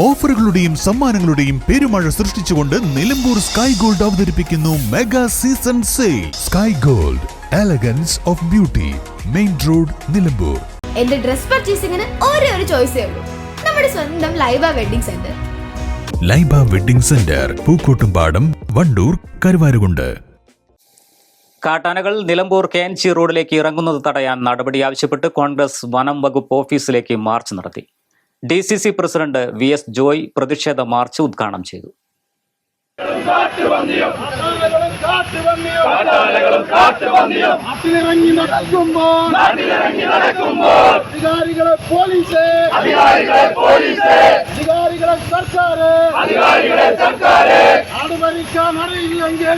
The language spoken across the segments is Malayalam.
ഓഫറുകളുടെയും സമ്മാനങ്ങളുടെയും പെരുമഴ സൃഷ്ടിച്ചുകൊണ്ട് നിലമ്പൂർ സ്കൈ ഗോൾഡ് അവതരിപ്പിക്കുന്നു mega season sale. Sky Gold elegance of beauty main road Nilambur. എന്റെ ഡ്രസ് പർച്ചേസിംഗിന് ഒരേ ഒരു ചോയ്സേ ഉള്ളൂ. നമ്മുടെ സ്വന്തം Laiba wedding centre. Laiba wedding centre Pookkottumpadam Wandoor Karuvarakundu. കാട്ടാനകൾ നിലമ്പൂർ കെ എൻ സി റോഡിലേക്ക് ഇറങ്ങുന്നത് തടയാൻ നടപടി ആവശ്യപ്പെട്ട് കോൺഗ്രസ് വനം വകുപ്പ് ഓഫീസിലേക്ക് മാർച്ച് നടത്തി. D C C president V S Joy പ്രതിഷേധ മാർച്ച് ഉദ്ഘാടനം ചെയ്തു. അധികാരികളെ പോലീസ് അധികാരികളെ സർക്കാര് നാട് ഭരിക്കാൻ അറിയില്ലെങ്കിൽ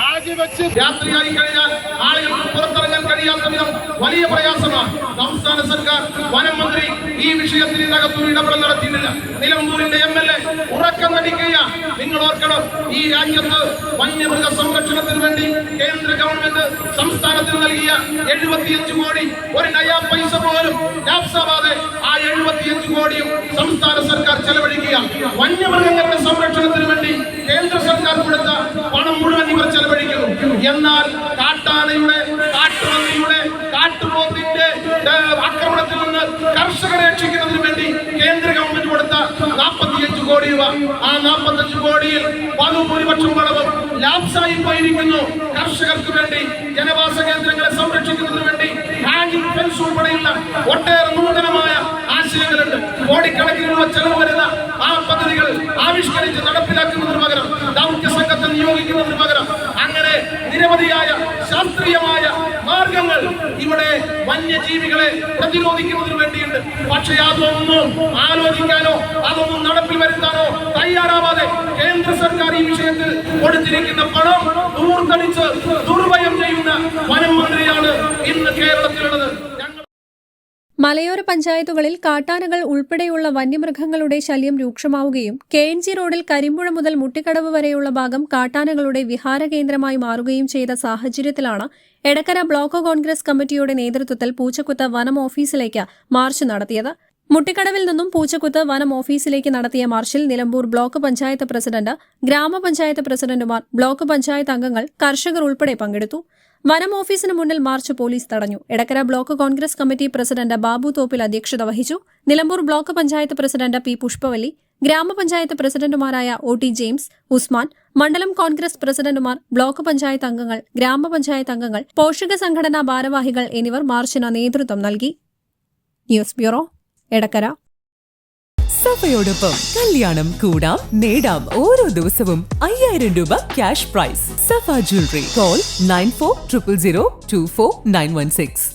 രാജിവെച്ച് രാത്രിയായി കഴിഞ്ഞാൽ ആളുകൾക്ക് പുറത്തിറങ്ങാൻ കഴിയാത്ത വിധം വലിയ പ്രയാസമാണ്. സംസ്ഥാന സർക്കാർ വനം മന്ത്രി ഈ വിഷയത്തിൽ ഇതിനകത്തൊരു ഇടപെടൽ നടത്തിയിട്ടില്ല. നിലമ്പൂരിന്റെ എം എൽ എ ഉറക്കം നടിക്കുക നിങ്ങൾ ഓർക്കണം ഈ രാജ്യത്ത് വന്യമൃഗ സംരക്ഷണത്തിന് വേണ്ടി കേന്ദ്ര ഗവൺമെന്റ് സംസ്ഥാനത്തിന് നൽകിയ എഴുപത്തിയഞ്ച് കോടി ഒരു നയാ പൈസ പോലും ആ എഴുപത്തിയഞ്ച് കോടിയും സംസ്ഥാന സർക്കാർ ചെലവഴിക്കുക വന്യമൃഗങ്ങളുടെ സംരക്ഷണത്തിന് വേണ്ടി കേന്ദ്ര സർക്കാർ കൊടുത്ത കർഷകരെ രക്ഷിക്കുന്നതിന് വേണ്ടി കേന്ദ്ര ഗവൺമെന്റ് കൊടുത്ത നാൽപ്പത്തിയഞ്ച് കോടി രൂപ. ആ നാൽപ്പത്തഞ്ച് കോടിയിൽ വനുഭൂരിപക്ഷം വളവും ലാപ്സായി പോയിരിക്കുന്നു. കർഷകർക്ക് വേണ്ടി ജനവാസ കേന്ദ്രങ്ങളെ സംരക്ഷിക്കുന്നതിന് വേണ്ടി ഹാങ്ങിങ് ഫെൻസ് ഉൾപ്പെടെയുള്ള ഒട്ടേറെ നൂതനമായ ആശയങ്ങളുണ്ട്. കോടിക്കണക്കിന് രൂപ ചെലവ് വരുന്ന ആ പദ്ധതികൾ ആവിഷ്കരിച്ച് നടപ്പിലാക്കുന്നതിന് പകരം ദൗത്യ സംഘത്തെ അങ്ങനെ നിരവധിയായ ശാസ്ത്രീയമായ മാർഗങ്ങൾ ഇവിടെ വന്യജീവികളെ പ്രതിരോധിക്കുന്നതിന് വേണ്ടിയുണ്ട്. പക്ഷേ അതൊന്നും ആലോചിക്കാനോ അതൊന്നും നടപ്പിൽ വരുത്താനോ തയ്യാറാവാതെ കേന്ദ്ര സർക്കാർ ഈ വിഷയത്തിൽ കൊടുത്തിരിക്കുന്ന പണം ദൂർത്തടിച്ച് ദുർവയം ചെയ്യുന്ന വനം മന്ത്രിയാണ് ഇന്ന് കേരളത്തിലുള്ളത്. മലയോര പഞ്ചായത്തുകളിൽ കാട്ടാനകൾ ഉൾപ്പെടെയുള്ള വന്യമൃഗങ്ങളുടെ ശല്യം രൂക്ഷമാവുകയും കെ എൻ ജി റോഡിൽ കരിമ്പുഴ മുതൽ മുട്ടിക്കടവ് വരെയുള്ള ഭാഗം കാട്ടാനകളുടെ വിഹാര കേന്ദ്രമായി മാറുകയും ചെയ്ത സാഹചര്യത്തിലാണ് എടക്കര ബ്ലോക്ക് കോൺഗ്രസ് കമ്മിറ്റിയുടെ നേതൃത്വത്തിൽ പൂച്ചക്കുത്ത് വനം ഓഫീസിലേക്ക് മാർച്ച് നടത്തിയത്. മുട്ടിക്കടവിൽ നിന്നും പൂച്ചക്കുത്ത് വനം ഓഫീസിലേക്ക് നടത്തിയ മാർച്ചിൽ നിലമ്പൂർ ബ്ലോക്ക് പഞ്ചായത്ത് പ്രസിഡന്റ് ഗ്രാമപഞ്ചായത്ത് പ്രസിഡന്റുമാർ ബ്ലോക്ക് പഞ്ചായത്ത് അംഗങ്ങൾ കർഷകർ ഉൾപ്പെടെ പങ്കെടുത്തു. വനം ഓഫീസിന് മുന്നിൽ മാർച്ച് പോലീസ് തടഞ്ഞു. Edakkara block Congress committee president Babu Thoppil അധ്യക്ഷത വഹിച്ചു. Nilambur block panchayat president P Pushpavalli ഗ്രാമപഞ്ചായത്ത് പ്രസിഡന്റുമാരായ ഒ ടി ജെയിംസ് ഉസ്മാൻ മണ്ഡലം കോൺഗ്രസ് പ്രസിഡന്റുമാർ ബ്ലോക്ക് പഞ്ചായത്ത് അംഗങ്ങൾ ഗ്രാമപഞ്ചായത്ത് അംഗങ്ങൾ പോഷക സംഘടനാ ഭാരവാഹികൾ എന്നിവർ മാർച്ചിന് നേതൃത്വം നൽകി. News bureau Edakkara. സഫയോടൊപ്പം കല്യാണം കൂടാം നേടാം ഓരോ ദിവസവും അയ്യായിരം രൂപ cash prize Safa jewellery call nine four triple zero two four nine one six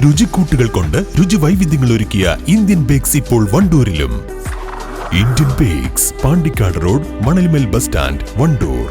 രുചിക്കൂട്ടുകൾ കൊണ്ട് രുചി വൈവിധ്യങ്ങൾ ഒരുക്കിയ ഇന്ത്യൻ ബേക്സ് ഇപ്പോൾ വണ്ടൂരിലും. Indian Bakes Pandikkad road Manalmel bus stand Wandoor.